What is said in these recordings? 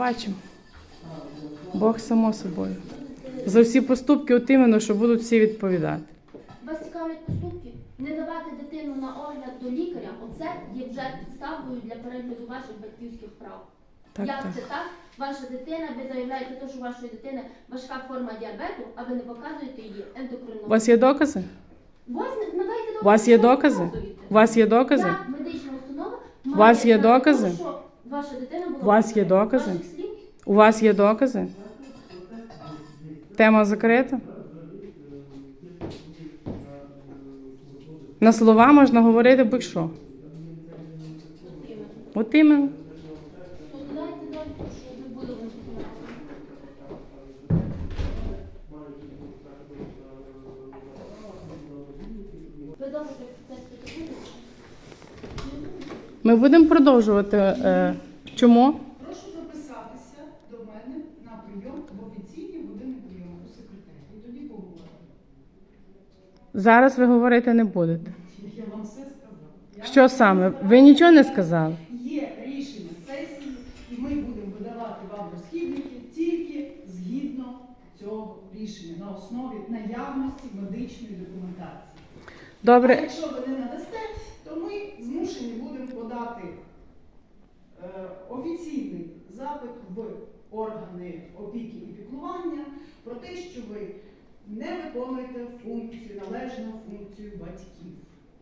Бачимо. Бог само собою. За всі поступки, от іменно, що будуть всі відповідати. Вас цікавлять поступки? Не давати дитину на огляд до лікаря, оце є вже підставою для перегляду ваших батьківських прав. Так, Як так. це так? Ваша дитина, ви заявляєте, те, що у вашої дитини важка форма діабету, а ви не показуєте її ендокринологу. У вас є докази? У вас не- надайте докази, У вас є докази? У вас є докази? Як медична установа У вас є докази? те, що ваша дитина була У вас є докази? Ваших слів? У вас є докази? Тема закрита? На слова можна говорити. От іменно. Додайте що тестите будете? Ми будемо продовжувати. Е, чому? Прошу записатися до мене на прийом в офіційні години прийому у секретарі. І тоді поговоримо. Зараз ви говорити не будете. Я вам все сказала. Я Що вам саме? все Ви нічого не сказали. Є рішення сесії, і ми будемо видавати вам розхідники тільки згідно цього рішення на основі наявності медичної документації. А Добре, якщо ви не надасте, то ми змушені будемо подати офіційний запит в органи опіки і піклування про те, що ви не виконуєте функцію, належну функцію батьків.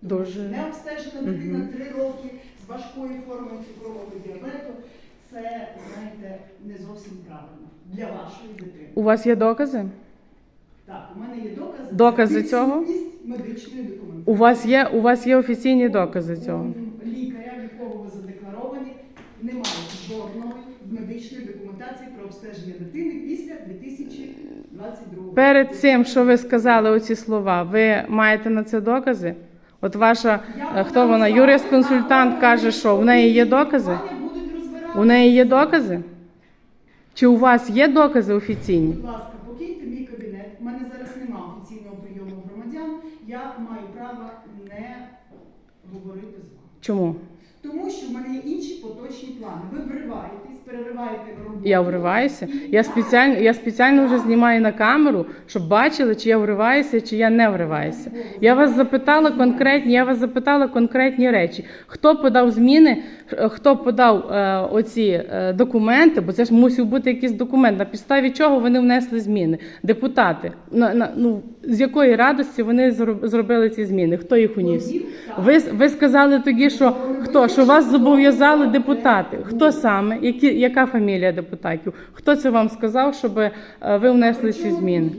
Дуже. Не обстежена дитина Мгм. 3 роки з важкою формою цукрового діабету. Це, знаєте, не зовсім правильно для вашої дитини. у вас є докази? Так, у мене є докази. Докази цього? медичної документації. У вас є, у вас є офіційні докази цього. У Лікаря, в якого ви задекларовані, немає жодної медичної документації про обстеження дитини після 2022 року. Перед цим, що ви сказали оці слова, ви маєте на це докази? От ваша, е, хто вона, юрист-консультант каже, що в неї є докази? Будуть. У неї є докази? Чи у вас є докази офіційні? Будь ласка, покиньте мій кабінет. У мене зараз немає офіційного прийому громадян. Я маю право не говорити з вами. Чому? Тому що в мене є інші поточні плани. Ви вриваєтесь, перериваєте роботу. Я вриваюся. Я спеціально, я спеціально вже знімаю на камеру, щоб бачили, чи я вриваюся, чи я не вриваюся. Я вас запитала конкретні, я вас запитала конкретні речі. Хто подав зміни, хто подав е, оці е, документи, бо це ж мусив бути якийсь документ, на підставі чого вони внесли зміни. Депутати. На, на, ну, з якої радості вони зробили ці зміни? Хто їх уніс? Ви, ви сказали тоді, що хто? Що вас зобов'язали депутати? Хто саме? Які, яка фамілія депутатів? Хто це вам сказав, щоб е, ви внесли ці зміни?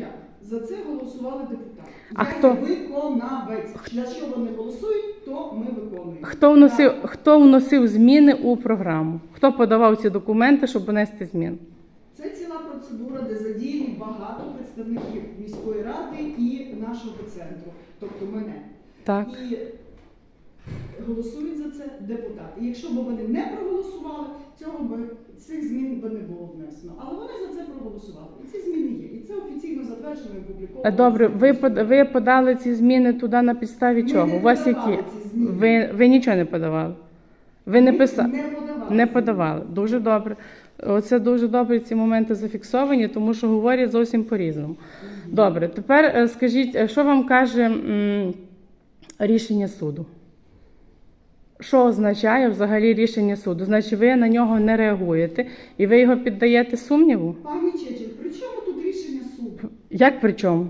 За це голосували депутати. А я хто? виконавець. Для що вони голосують, то ми виконуємо. Хто вносив, хто вносив зміни у програму? Хто подавав ці документи, щоб внести зміни? Це ціла процедура, де задіяні багато представників міської ради і нашого центру, тобто мене. Так. І голосують за це депутати. Якщо б вони не проголосували, цього би цих змін би не було внесено. Але вони за це проголосували. І ці зміни є. І це офіційно затверджено і опубліковано. Добре, ви под- ви подали ці зміни туди на підставі Ми чого? не У вас подавали які? ці зміни. Ви, ви нічого не подавали? Ви не Ми писали? Не подавали. Не подавали. Дуже добре. Оце дуже добре ці моменти зафіксовані, тому що говорять зовсім по-різному. Добре, тепер е, скажіть, е, що вам каже м, рішення суду? Що означає взагалі рішення суду? Значить, ви на нього не реагуєте і ви його піддаєте сумніву? Пані Чечель, при чому тут рішення суду? Як при чому?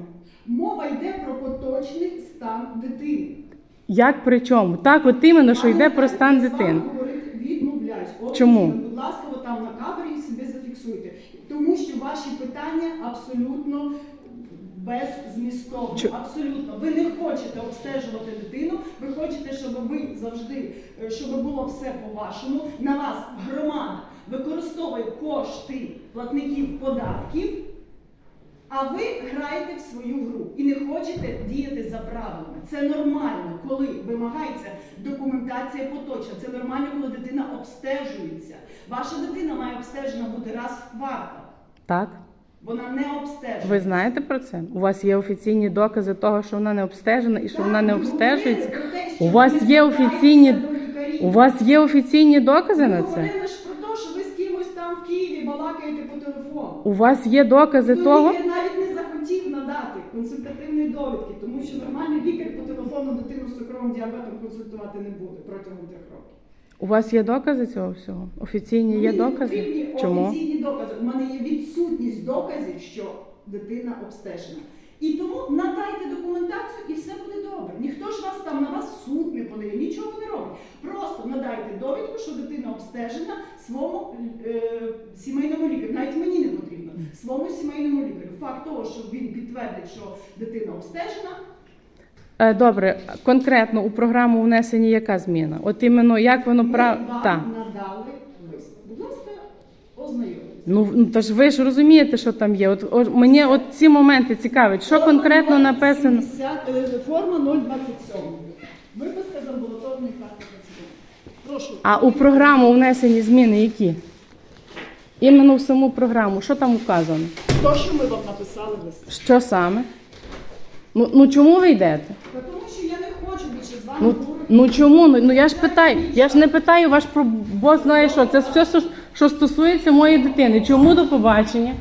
Мова йде про поточний стан дитини. Як при чому? Так, от іменно, що йде про стан дитини. Відмовляюсь. От, Чому? Будь ласка, от там на камері собі зафіксуйте. Тому що ваші питання абсолютно беззмістовні. Чо- Абсолютно. Ви не хочете обстежувати дитину, ви хочете, щоб ви завжди, е, щоб було все по-вашому. На вас громада використовує кошти платників податків. А ви граєте в свою гру і не хочете діяти за правилами. Це нормально, коли вимагається документація поточна. Це нормально, коли дитина обстежується. Ваша дитина має обстежена бути раз в квартал. Так? Вона не обстежена. Ви знаєте про це? У вас є офіційні докази того, що вона не обстежена і що вона не ви обстежується? те, У вас є офіційні у вас є офіційні докази на це? говорили ж про те, що ви з кимось там в Києві балакаєте по телефону. У вас є докази То того? лікар навіть не захотів надати консультативної довідки, тому що нормальний лікар по телефону дитину з цукровим діабетом консультувати не буде протягом трьох років. У вас є докази цього всього? Офіційні є докази? Чому? офіційні докази. У мене є відсутність доказів, що дитина обстежена. І тому надайте документацію і все буде добре. Ніхто ж вас там на вас суд не подає, нічого не робить. Просто надайте довідку, що дитина обстежена своєму е, сімейному лікарю. Навіть мені не потрібно. Своєму сімейному лікарю. Факт того, що він підтвердить, що дитина обстежена, Добре, конкретно у програму внесені яка зміна? От іменно як воно ми прав... вам Так. надали лист. Будь ласка, ознайомтесь. Ну, ну то ж ви ж розумієте, що там є. От, от мені от ці моменти цікавить, що конкретно написано. 70, е, Форма 027. Виписка з амбулаторної карти пацієнта. Прошу. А у програму внесені зміни які? Іменно в саму програму, що там указано? То, що ми вам написали в листі. Що саме? Ну, ну чому ви йдете? Та Тому що я не хочу більше з вами Ну, говорити. ну чому? Ну, ну я ж питаю, я ж не питаю ваш про бо знає що. Це все, що, що стосується моєї дитини. Чому до побачення?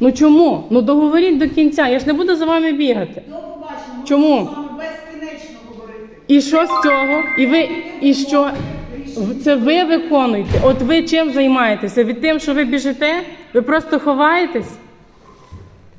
Ну чому? Ну договоріть до кінця. Я ж не буду за вами бігати. До побачення. Чому? З вами безкінечно говорити. І що з цього? І ви і що? Це ви виконуєте. От ви чим займаєтеся? Від тим, що ви біжите? Ви просто ховаєтесь?